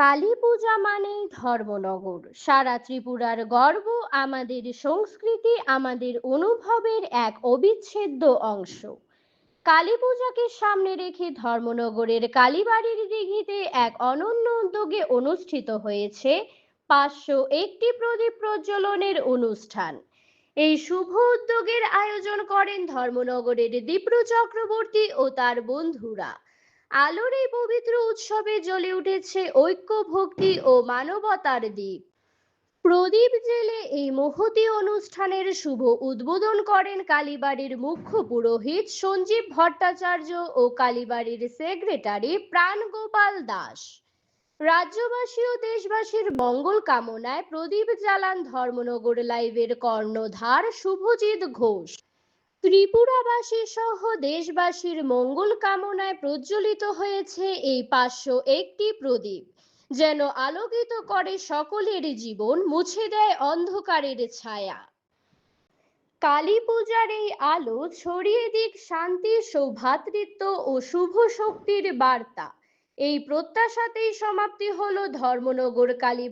কালী পূজা মানেই ধর্মনগর। সারা ত্রিপুরার গর্ব আমাদের সংস্কৃতি, আমাদের অনুভবের এক অবিচ্ছেদ্য অংশ। কালী পূজাকে সামনে রেখে ধর্মনগরের কালীবাড়ির দিঘিতে এক অনন্য উদ্যোগে অনুষ্ঠিত হয়েছে পাঁচশো একটি প্রদীপ প্রজ্বলনের অনুষ্ঠান। এই শুভ উদ্যোগের আয়োজন করেন ধর্মনগরের দীপ্র চক্রবর্তী ও তার বন্ধুরা। আলোর এই পবিত্র উৎসবে জ্বলে উঠেছে ঐক্য ভক্তি ও মানবতার দ্বীপ। প্রদীপ জেলে এই মহতি অনুষ্ঠানের শুভ উদ্বোধন করেন কালীবাড়ির মুখ্য পুরোহিত সঞ্জীব ভট্টাচার্য ও কালীবাড়ির সেক্রেটারি প্রাণগোপাল দাস। রাজ্যবাসী ও দেশবাসীর মঙ্গল কামনায় প্রদীপ জ্বালান ধর্মনগর লাইভের কর্ণধার শুভজিৎ ঘোষ। ত্রিপুরাবাসী সহ দেশবাসীর মঙ্গল কামনায় প্রজ্বলিত হয়েছে এই পাঁচশো একটি প্রদীপ। যেন আলোকিত করে সকলের জীবন, মুছে দেয় অন্ধকারের ছায়া। কালী পূজার এই আলো ছড়িয়ে দিক শান্তি সৌভ্রাতৃত্ব ও শুভ শক্তির বার্তা। এই প্রত্যাশাতেই সমাপ্তি হলো ধর্মনগর কালী